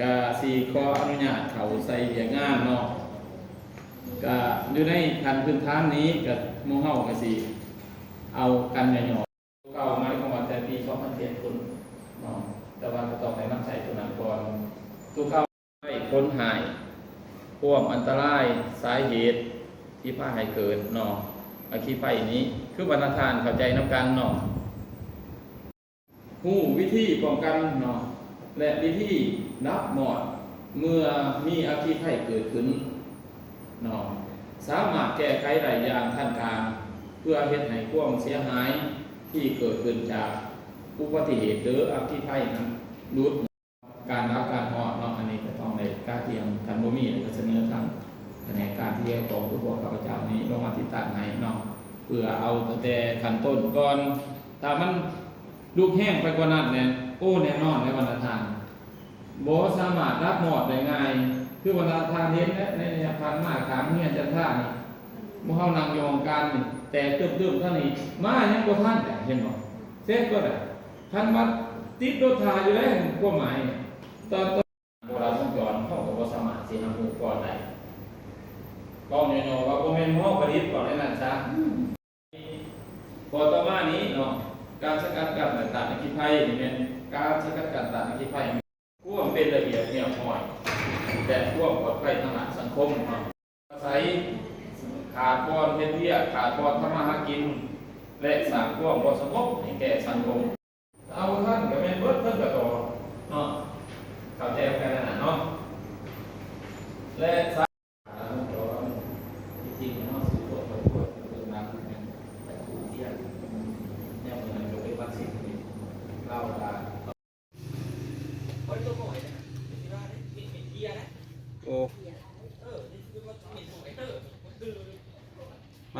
กะสีขออนุญาตเขาใส่เบียงานเนาะกะอยู่ในคันพื้นฐานนี้กะมูเฮากะสิเอากันหย่อๆเก่ามายความว่าแต่ปี2007คนเนาะแต่ว่าก็ต้องให้มันใช้ตัวนั้นก่อนตัวเก่าให้คนหายพวกอันตรายสาเหตุที่พาให้เกิดเนาะอาคีไฟนี้คือวันทานเข้าใจน้ำกันเนาะหู้วิธีป้องกันเนาะ และวิธีนับหมอดเมื่อมีอาคีไข้เกิดขึ้นเนาะสามารถแก้ไขหลายอย่างท่านการเพื่อเฮ็ดให้ความเสียหายที่เกิดขึ้นจากอุบัติเหตุหรืออาคีไข้นั้นลดการรับการหอดเนาะอันนี้ก็ต้องในการเตรียมกันบ่มีก็เสนอทางแผนการที่ยวของทุกพวกข้าพเจ้านี้ลงมาติดตั้งให้เนาะเพื่อเอาแต่ขั้นต้นก่อนถ้ามันลูกแห้งไปกว่านั้นเนี่ย โอ้แน่นอนในวันละทานโบสามารถรับหมอดได้ง่ายคือวันละทานเห็นและในในพันมากขามเฮียนจันท่านี่มื่เฮานางยองการนี่แต่เติบเติบเท่านี้มายังบ่ทันแต่เห็นบ่เซ็ตก็ได้ท่านมาติดรถทาอยู่แล้วความหมายตอนตอนโบราณสงกรเขาก็บ่สามารถสิทำหูก่อนได้ก็แน่นอนว่าบ่แม่นเฮาประดิษฐ์ก่อนได้นั่นซะพอต่อมานี้เนาะการสกัดกั้นต่างๆในขี้ไผ่นี่เป็น การสกัดกั้นต่างที่ไผ่วมเป็นระเบียบเนี่ยห่อยแต่ควมปลอดภัยทางหลักสังคมอาศัยขาดบอลเทียขาดบอลทำมหากิน และสร้างควมบอสงบให้แก่สังคม เอาท่านก็แม่นเบิดเพิ่นก็ต่อเนาะเข้าใจกันนะเนาะและสร้างจริงๆเนาะสู่ตัวตัวตัวตัวนั้นแต่ผู้เที่ยวเนี่ยมันก็เป็นวัคซีนที่เล่าได้ โอ้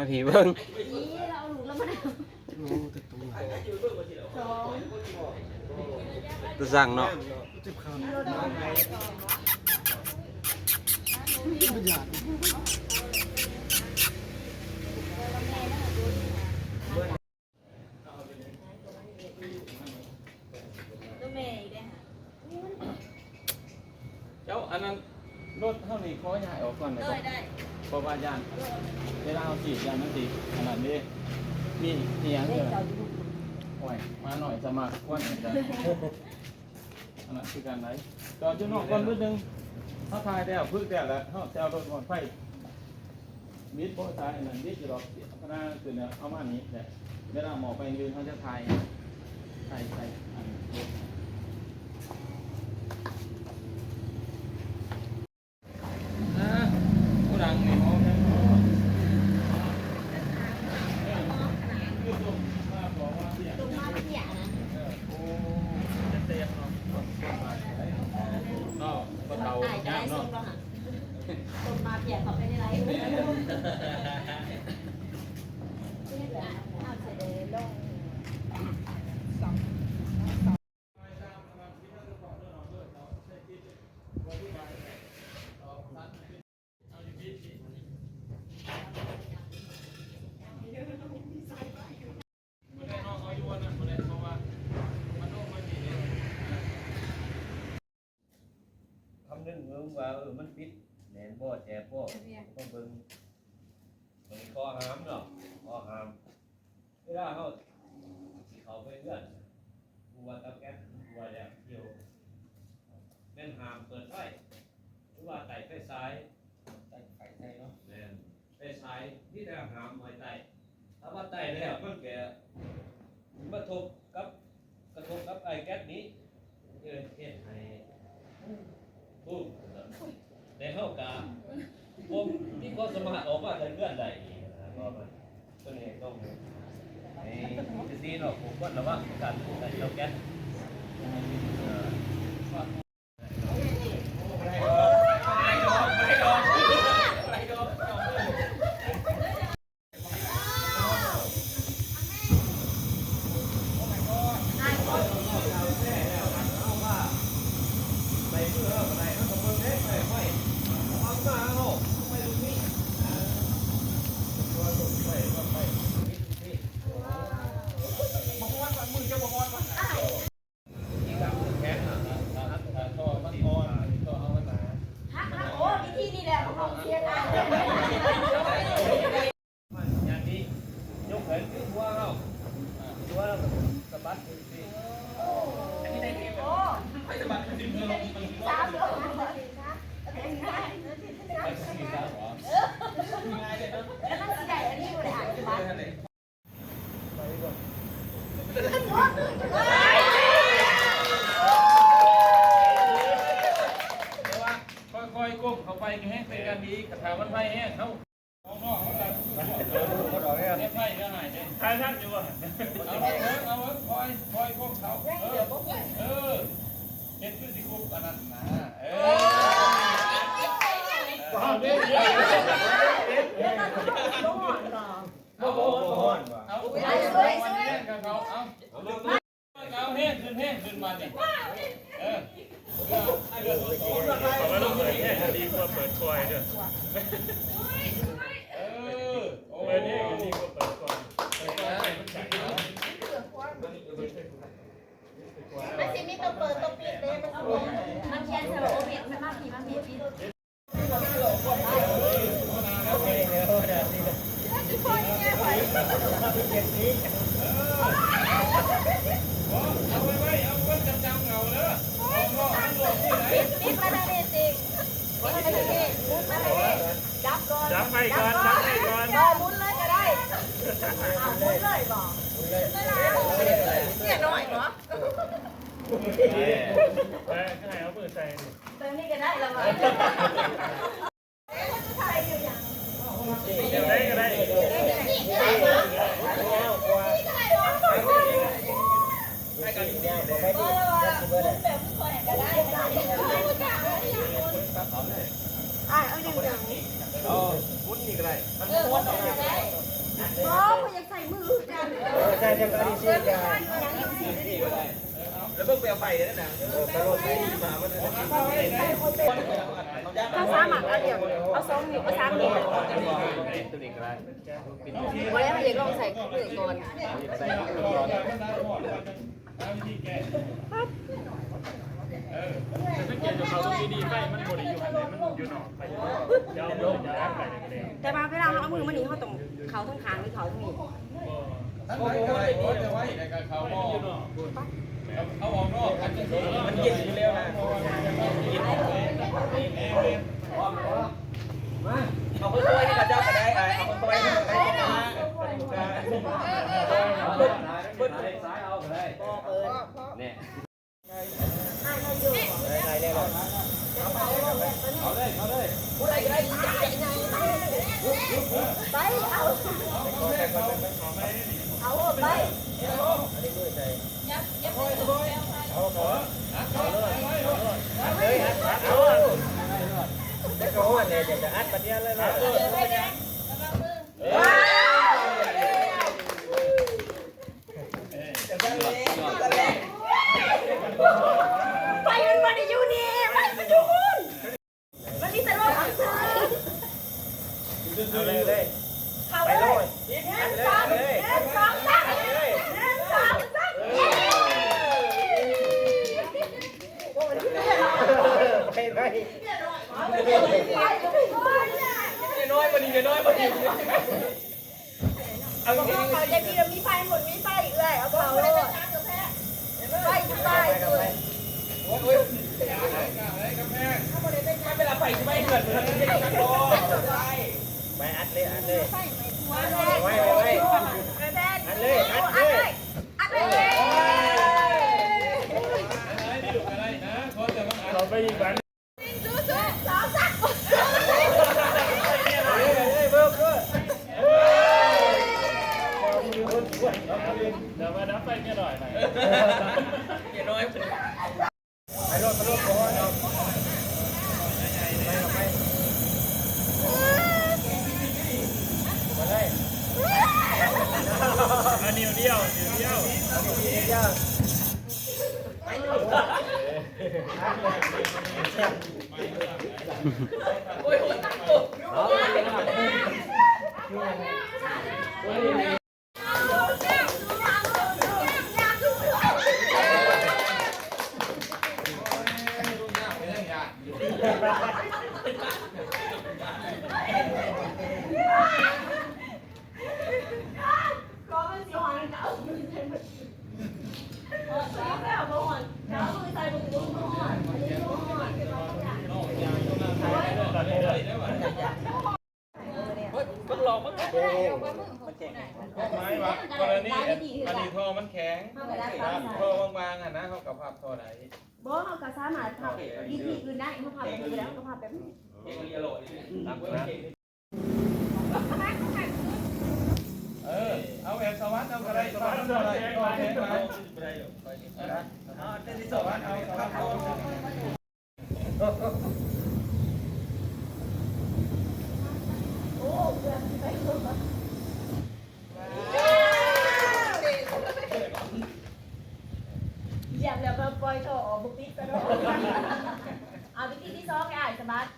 มาผีเบิ้งนี่เราหลุดแล้วมันสองจะสั่งเนาะตัวเมย์อีกได้ค่ะเจ้าอันนั้นรถเท่านี้ขอย้ายออกก่อนเลยได้ได้ เพราะว่าย่านเวลาเอาสีดยานมันสีขนาดนี้มีเนียงเยอะเจ้าอยู่โอ้ยมาหน่อยสมัครกวนกันอันนั้นคือการไหนจอดจุนอกก่อนนิดนึงเขาทายแล้วพึ่งแต่ล้วเขาแซวรถก่อนไฟมิดโบทายนนั้นมิดอยู่หรอกคณะคือเนี่ยเอามานี้แหละเวลาหมอไปยืนเขาจะทายทายทายอันนี้อ่าผู้ดังนี่มองแค่โอ้คือตรงมาบอกว่าเสียง ตรงมาเสียนะ โอ้เต็มเนาะเนาะก็เตา ตายจะ ย่าง ได้ส้ เนาะ มแล้วค่ะตรงมาเปียกเขาไปในไรเอาเสร็จเลยลง ไม่ได้นอกเอาอยู่วันนั้นไม่ได้เพราะว่ามันโอ้ไม่ดีเลย คำนึงเมือง ว่าเออมันปิดแหนนบ่แจบ่ต้องเบิ่งตรงคอหามเนาะคอหามเวลาเขาสิเขาไปเพื่อนกูว่าตะแก๊สกูว่าแล้วเที่ยวเป็นหามเปิดไฟหรือว่าไต่ไฟซ้ายไต่ไฟไทยเนาะแม่นไฟซ้ายที่แต่หามไว้ไต่ถ้าว่าไต่แล้วมันแกมาทบกับกระทบกับไอ้แก๊สนี้เออเฮ็ดให้ ปุ๊บในเข้ากาผมที่ก็สามารถออกมาจากเงื่อนได้อีกนะก็มันตัวนี้ต้องในจะซีเนาะผมก็ระวังการใส่เตาแก๊สเอ่อใส่เสื้อใส่ข้าวต้มเล็กใส่ห้อยเอามาเอาไม่ดูนี่ตัวสุดไปก็ไปนี่นี่บอกว่ามือจะบอกว่าอีกแบบแข อีกกระถางมันไฟแห้งเขาเอานอกเขาแบบ ก็ดอกเนี่ยเฮ็ดไฟเท่ไหร่เนี่ยทายท่านอยู่วะเอาเถอะเอาเถอะคอยคอยพวกเขาเออเออเฮ็ดคือสิคุบอันนั้นนะเออเอาเด้อเด้อต้องหอนก่อนเอาเอาเอาเอาเอาเอาเอาแห้งขึ้นแห้งขึ้นมาเนี่ยเออผมว่าต้องเปิดแค่ดีกว่าเปิดคอยเด้อเออโอ้ เปิดนี่ดีกว่าเปิดคอย ต้องเปิดต้องปิดเลยมันสวยมันเขียนเสร็จแล้วโอเปีมันมากผีมานมีปิด เอาไว้ไว้เอาคนจำจำเงาเด้อเอาพ่อเอาหลวงที่ไหน ปิดมาทางนี้สิปิดมาทางนี้มุนมาทางนี้จับก่อน จับไปก่อนจับไปก่อน ก็มุนเลยก็ได้เอามุนเลยบอกเนี่ยหน่อยเนาะ ไปข้างในเอามือใส่ ตรงนี้ ก็ได้แล้วมั้งเดี๋ยวได้ก็ได้อะเอาดึงดึงเอาพุ้นนี่ก็ได้เออมัน ไปเอาไปนั่นน่ะกระโดดไปมามันถ้าสามหมักเอาเดี๋ยวเอาสองนิ้วเอาสามนิ้วตัวนี้ก็ได้วันนี้มันอยากลองใส่ข้าวเปลือกก่อนใส่ก่อนเอาวิธีแก้สังเกตดูเขาดีดีไปมันบริอยู่ไหนมันอยู่หนอกไปยวลงยาวไปเลยแต่มาเวลาเขาเอามือมานี่เขาต้องเขาทั้งขางหรือเขาทั้งนี้ท่านไว้ต้อ้จะไว้ในการเขาพ่อ เอาออกนอกมันเย็น ดีดีอื่นได้เขาพาไปดูแล้วเขาพาไปเออ เอาแอบสวัสดิ์เอาอะไรสวัสดิ์เอาอะไรก็ไรอะไรเอาเต้นที่สวัสดิ์เอาสวัสดิ์ बाद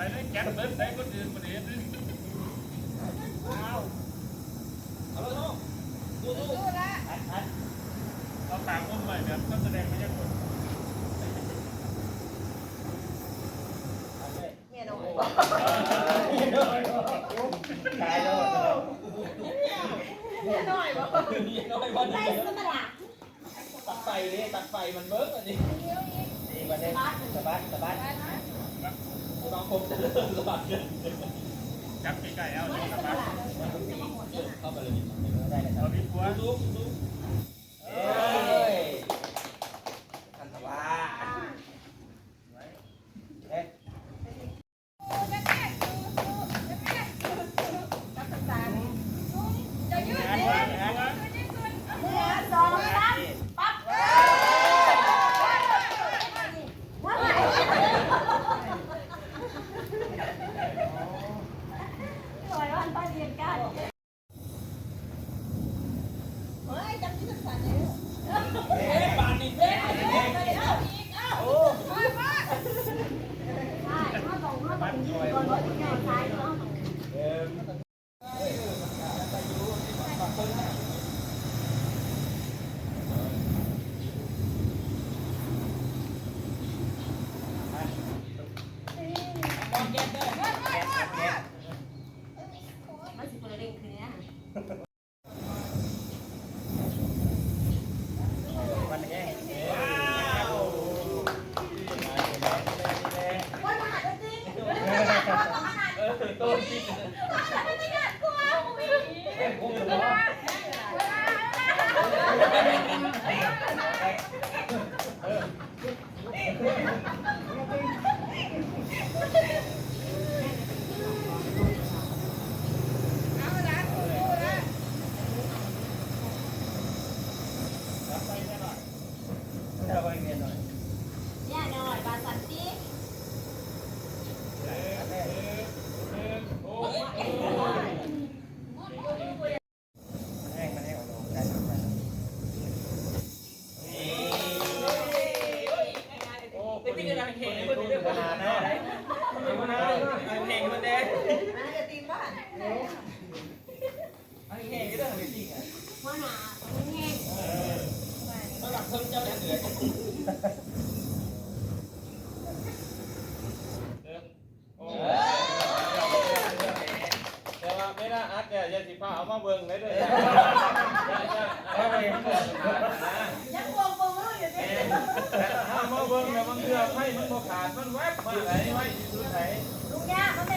ไปได้แก๊ปเดได้ก็ดือนปรเดี๋ยวนึงเอาอาแล้วลูกูดูละเราตามคนใหม่แบบก็แสดงไม่ยังคนเมียน้อยตายแล้วเมียน้อยเน้อยบ่ได้สตัดไฟเลยตัดไฟมันเบิ้งอันนี้สะบัดสะบัดสะบัด มาคมเจริญสวัสดิ์จับใกล้ๆเอาเลยครับเข้าไปเลยได้เลยปุ๊บ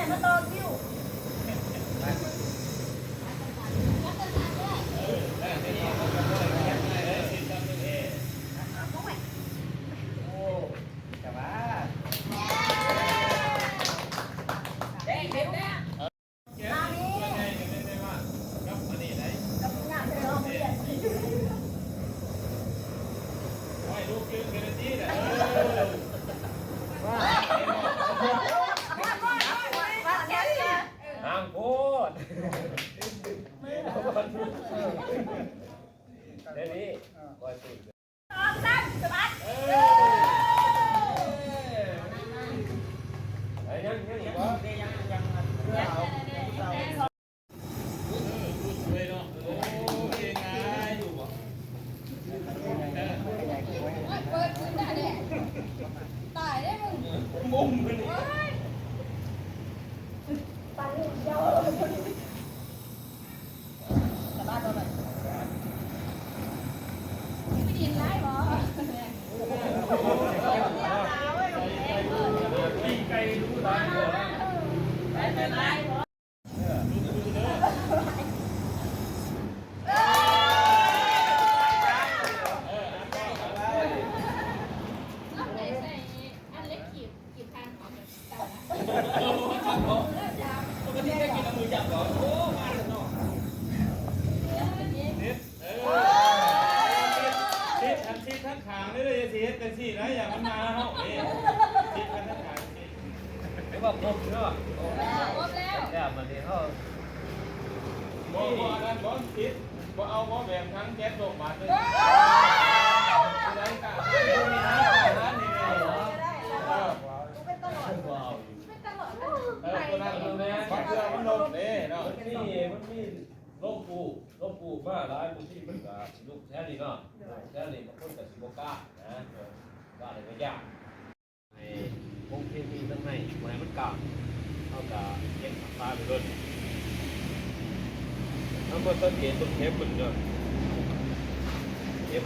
yan, matawag yun. ทีมันก็ลูกแท้นี่เนาะแท้นี่บางคนก็สิบ่กล้านะกล้าเลยก็ยากไอ้พงเคมีตั้งในไว้มันกล้าเท่ากับเก็บปลาไปเลยถ้ามาสังเกตตรงเทปมันเนาะเทป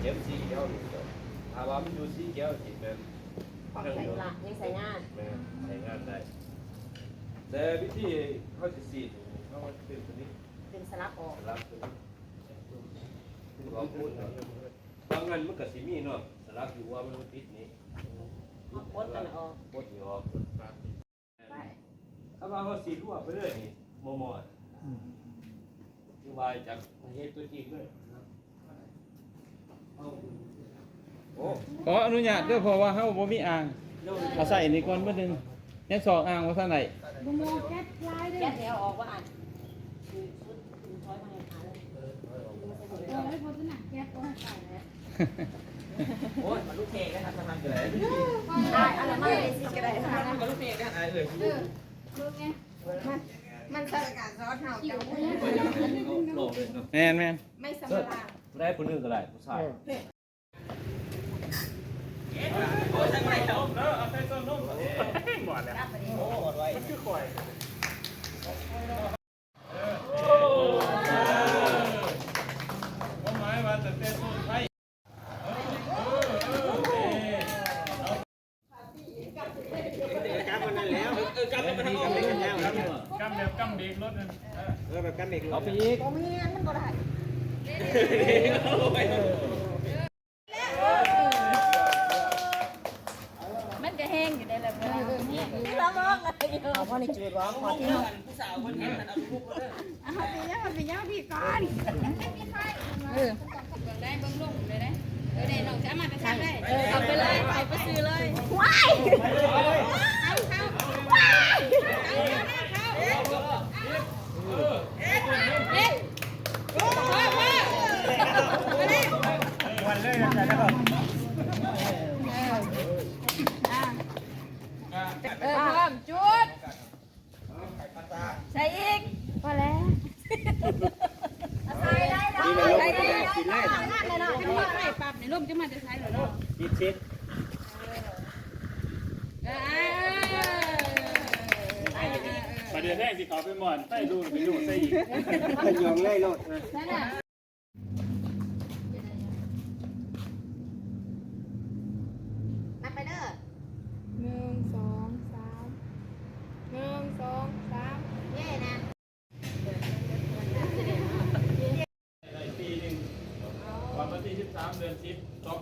เทปสีเขียวนี่เนาะถ้าว่ามันอยู่สีเขียวสิแม่นของใส่ละนี่ใส่งานแม่นใช้งานได้แต่วิธีเขาจะสีดเขาว่าเป็นตัวนี้ เป็นสลักออกสลับตัวนี้ที่เราพูดเนาะบางงานมันก็สิมีเนาะสลับอยู่ว่ามันติดนี้มาโคตรกันออกปวดอยู่ออกถ้าว่าเขาสีรั่วไปเรื่อยนี่มอมอดคือว่าจากเหตุตัวจริงด้วยโอ้ขออนุญาตด้วยเพราะว่าเฮาบ่มีอ่างเอาใส่นี่ก่อนเบิ่นึงยังสองอ่างว่าท่านไหนแก๊สเดียวออกว่าอ่านคือชุดคือช้อยมาให้อ่านเลย โอ้ยมันลูกเทกนะครับทำงานเกิดได้อันนั้นไม่ได้สิก็ได้ทำงานมันลูกเทกนะมันสกัดซอสเห่าจังแม่นแม่นไม่สำราญได้คนหนึ่งก็ได้ผู้ชายหมดแล้วหมันคือข่อย Bye.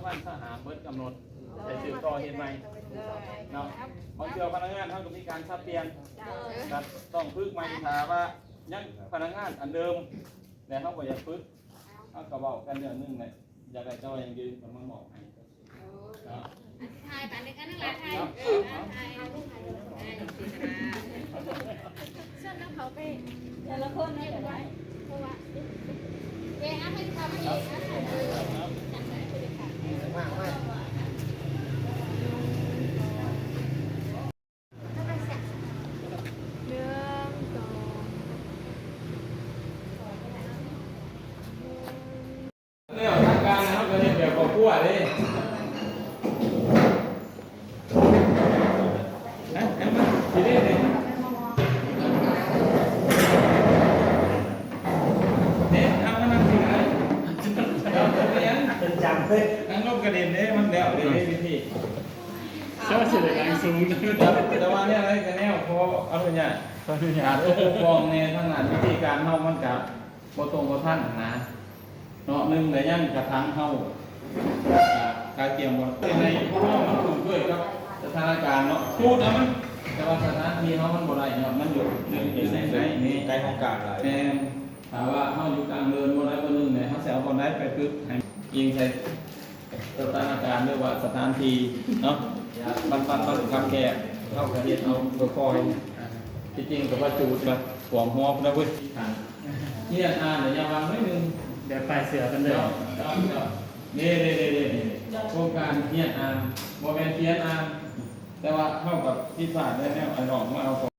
10 2000ทหารเบิดกำหนดแต่สืบต่อเฮ็ดใหม่เนาะบางเทื่อพนักงานเฮาก็มีการสับเปลี่ยนครับต้องฝึกใหม่ถามว่ายังพนักงานอันเดิมแต่เขาบอกอยากฝึกเขาก็บอกกันเรื่องหนึงเลยอยากได้เจ้ายังยืนกำลังบอกให้เนาะไทยปานนี้กันนั่งหลายไทยเออไทยไทยไทยส่วนน้ำเขาไปแต่ละคนไม่ได้เพราะว่าเอ๊ะให้ทำอีกนะเออจังไหนไปเลยค่ะ มากมาก เรื่องต่อ เนี่ยทางการนะครับก็เห็นแบบครอบครัวเลยนะเห็นไหมทีนี้เนี่ยเนี่ยทำมานั่งที่ไหนเดี๋ยวจะไปยัง เป็นจังเลย นั่งลบกระเด็นเนี่ยมันแล้วเดี๋ยวพี่พี่ เชื่อว่าสิได้แรงสูง แต่แต่ว่าเนี่ยอะไรกันเนี่ยพอเอาตัวเนี่ย ขอ อนุญาการตปกครองในขนาดวิธีการเฮามันกับบ่ตรงบ่ท่านนะเนาะหนึ่งแต่ยังกระทั่งเฮาอ่าการเตรียมบ่ในเฮามันถูกด้วยกับสถานการณ์เนาะพูดนะมันแต่ว่าสถานที่เฮามันบ่ได้เนาะมันอยู่หนึ่งอยู่ในไหนนี่ใกล้ห้องการหลายแม่นถามว่าเฮาอยู่กลางเดินบ่ได้บ่หนึงเนี่ยเฮาสิเอาบ่ได้ไปปึ๊บให้ยิงใส่สถานการณ์หรือว่าสถานที่เนาะปันปันปันคำแก่เฮาก็เฮ็ดเอาค่อยๆ ที่จริงกับว่าจูดกับสวมหัวนะเว้ยเนี่ยอ่านเดี๋ยวอย่าวางไว้หนึ่งเดี๋ยวไปเสือกันเลเดี๋ยยวเดี๋ยวเดี๋ยวนี่นี่นี่นี่นี่โครงการเฮียนอ่านโมเมนเทียนอ่านแต่ว่าเข้ากับที่ผ่านได้แนวอันหลอกมาเอาของ